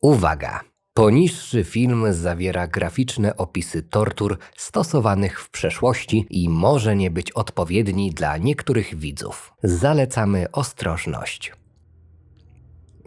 Uwaga! Poniższy film zawiera graficzne opisy tortur stosowanych w przeszłości i może nie być odpowiedni dla niektórych widzów. Zalecamy ostrożność.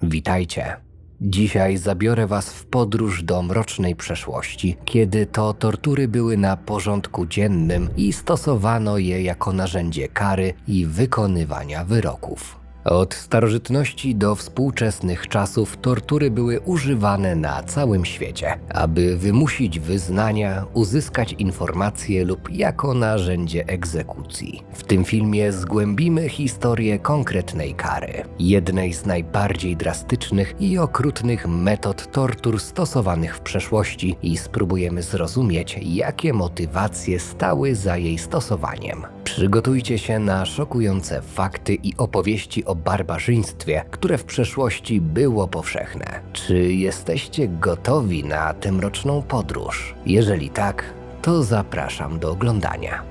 Witajcie. Dzisiaj zabiorę Was w podróż do mrocznej przeszłości, kiedy to tortury były na porządku dziennym i stosowano je jako narzędzie kary i wykonywania wyroków. Od starożytności do współczesnych czasów tortury były używane na całym świecie, aby wymusić wyznania, uzyskać informacje lub jako narzędzie egzekucji. W tym filmie zgłębimy historię konkretnej kary, jednej z najbardziej drastycznych i okrutnych metod tortur stosowanych w przeszłości i spróbujemy zrozumieć, jakie motywacje stały za jej stosowaniem. Przygotujcie się na szokujące fakty i opowieści o barbarzyństwie, które w przeszłości było powszechne. Czy jesteście gotowi na tę mroczną podróż? Jeżeli tak, to zapraszam do oglądania.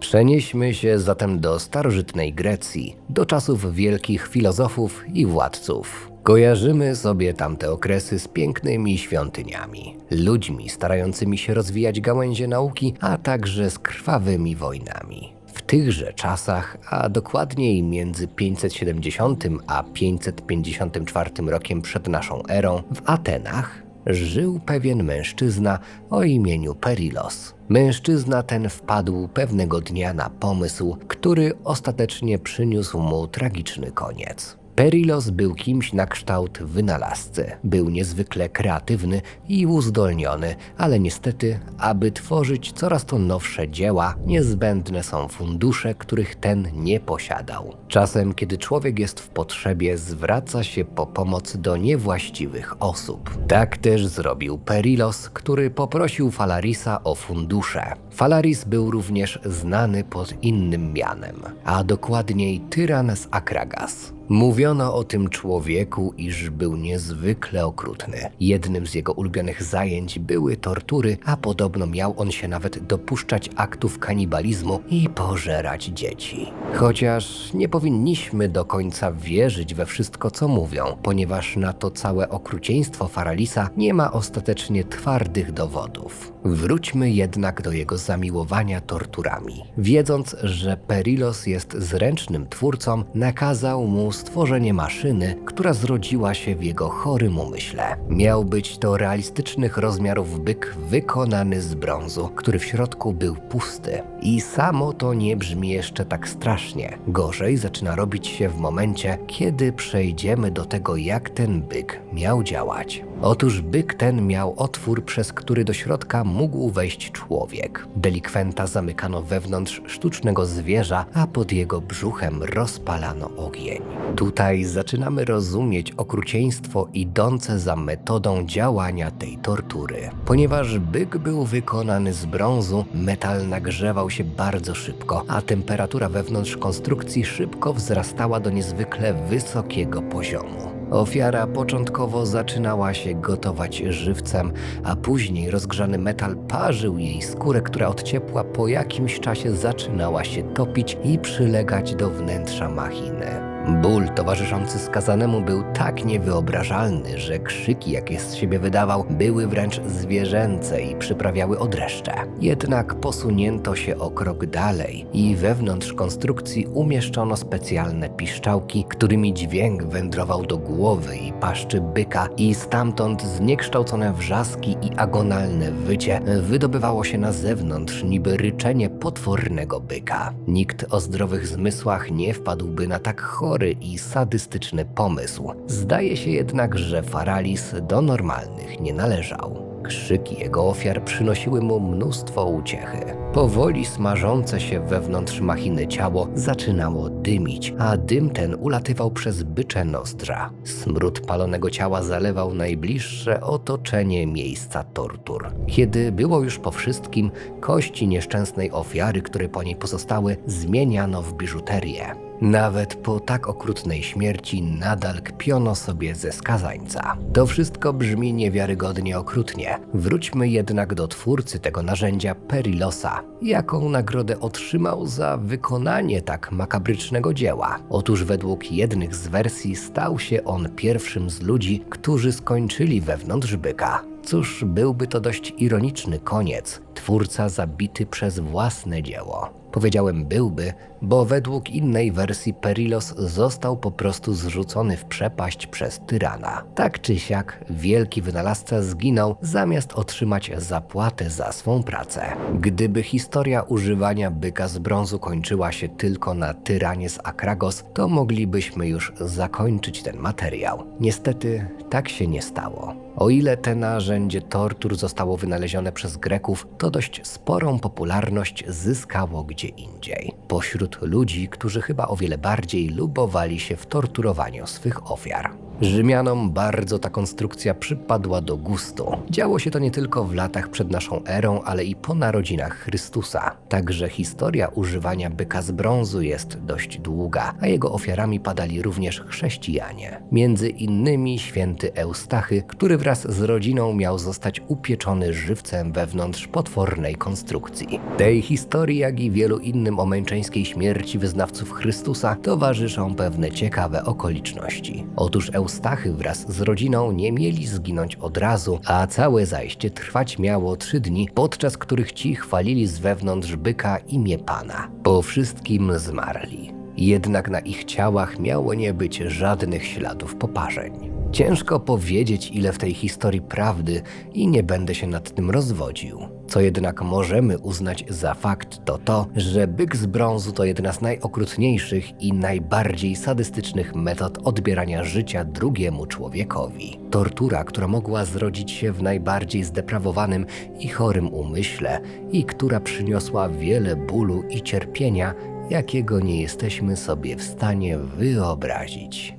Przenieśmy się zatem do starożytnej Grecji, do czasów wielkich filozofów i władców. Kojarzymy sobie tamte okresy z pięknymi świątyniami, ludźmi starającymi się rozwijać gałęzie nauki, a także z krwawymi wojnami. W tychże czasach, a dokładniej między 570 a 554 rokiem przed naszą erą, w Atenach żył pewien mężczyzna o imieniu Perilos. Mężczyzna ten wpadł pewnego dnia na pomysł, który ostatecznie przyniósł mu tragiczny koniec. Perilos był kimś na kształt wynalazcy. Był niezwykle kreatywny i uzdolniony, ale niestety, aby tworzyć coraz to nowsze dzieła, niezbędne są fundusze, których ten nie posiadał. Czasem, kiedy człowiek jest w potrzebie, zwraca się po pomoc do niewłaściwych osób. Tak też zrobił Perilos, który poprosił Falarisa o fundusze. Falaris był również znany pod innym mianem, a dokładniej tyran z Akragas. Mówiono o tym człowieku, iż był niezwykle okrutny. Jednym z jego ulubionych zajęć były tortury, a podobno miał on się nawet dopuszczać aktów kanibalizmu i pożerać dzieci. Chociaż nie powinniśmy do końca wierzyć we wszystko, co mówią, ponieważ na to całe okrucieństwo Faralisa nie ma ostatecznie twardych dowodów. Wróćmy jednak do jego zamiłowania torturami. Wiedząc, że Perilos jest zręcznym twórcą, nakazał mu stworzenie maszyny, która zrodziła się w jego chorym umyśle. Miał być to realistycznych rozmiarów byk wykonany z brązu, który w środku był pusty. I samo to nie brzmi jeszcze tak strasznie. Gorzej zaczyna robić się w momencie, kiedy przejdziemy do tego, jak ten byk miał działać. Otóż byk ten miał otwór, przez który do środka mógł wejść człowiek. Delikwenta zamykano wewnątrz sztucznego zwierza, a pod jego brzuchem rozpalano ogień. Tutaj zaczynamy rozumieć okrucieństwo idące za metodą działania tej tortury. Ponieważ byk był wykonany z brązu, metal nagrzewał się bardzo szybko, a temperatura wewnątrz konstrukcji szybko wzrastała do niezwykle wysokiego poziomu. Ofiara początkowo zaczynała się gotować żywcem, a później rozgrzany metal parzył jej skórę, która od ciepła po jakimś czasie zaczynała się topić i przylegać do wnętrza machiny. Ból towarzyszący skazanemu był tak niewyobrażalny, że krzyki, jakie z siebie wydawał, były wręcz zwierzęce i przyprawiały odreszcze. Jednak posunięto się o krok dalej i wewnątrz konstrukcji umieszczono specjalne piszczałki, którymi dźwięk wędrował do głowy i paszczy byka i stamtąd zniekształcone wrzaski i agonalne wycie wydobywało się na zewnątrz niby ryczenie potwornego byka. Nikt o zdrowych zmysłach nie wpadłby na tak chory i sadystyczny pomysł. Zdaje się jednak, że Faralis do normalnych nie należał. Krzyki jego ofiar przynosiły mu mnóstwo uciechy. Powoli smażące się wewnątrz machiny ciało zaczynało dymić, a dym ten ulatywał przez bycze nozdrza. Smród palonego ciała zalewał najbliższe otoczenie miejsca tortur. Kiedy było już po wszystkim, kości nieszczęsnej ofiary, które po niej pozostały, zmieniano w biżuterię. Nawet po tak okrutnej śmierci nadal kpiono sobie ze skazańca. To wszystko brzmi niewiarygodnie okrutnie. Wróćmy jednak do twórcy tego narzędzia Perilosa. Jaką nagrodę otrzymał za wykonanie tak makabrycznego dzieła? Otóż według jednych z wersji stał się on pierwszym z ludzi, którzy skończyli wewnątrz byka. Cóż, byłby to dość ironiczny koniec. Twórca zabity przez własne dzieło. Powiedziałem byłby, bo według innej wersji Perilos został po prostu zrzucony w przepaść przez tyrana. Tak czy siak, wielki wynalazca zginął zamiast otrzymać zapłatę za swą pracę. Gdyby historia używania byka z brązu kończyła się tylko na tyranie z Akragos, to moglibyśmy już zakończyć ten materiał. Niestety, tak się nie stało. O ile te narzędzie tortur zostało wynalezione przez Greków, to dość sporą popularność zyskało gdzie indziej. Pośród ludzi, którzy chyba o wiele bardziej lubowali się w torturowaniu swych ofiar. Rzymianom bardzo ta konstrukcja przypadła do gustu. Działo się to nie tylko w latach przed naszą erą, ale i po narodzinach Chrystusa. Także historia używania byka z brązu jest dość długa, a jego ofiarami padali również chrześcijanie. Między innymi święty Eustachy, który wraz z rodziną miał zostać upieczony żywcem wewnątrz potwornej konstrukcji. Tej historii, jak i wielu innym o męczeńskiej śmierci wyznawców Chrystusa towarzyszą pewne ciekawe okoliczności. Otóż Eustachy wraz z rodziną nie mieli zginąć od razu, a całe zajście trwać miało trzy dni, podczas których ci chwalili z wewnątrz byka imię Pana. Po wszystkim zmarli. Jednak na ich ciałach miało nie być żadnych śladów poparzeń. Ciężko powiedzieć, ile w tej historii prawdy i nie będę się nad tym rozwodził. Co jednak możemy uznać za fakt, to to, że byk z brązu to jedna z najokrutniejszych i najbardziej sadystycznych metod odbierania życia drugiemu człowiekowi. Tortura, która mogła zrodzić się w najbardziej zdeprawowanym i chorym umyśle i która przyniosła wiele bólu i cierpienia, jakiego nie jesteśmy sobie w stanie wyobrazić.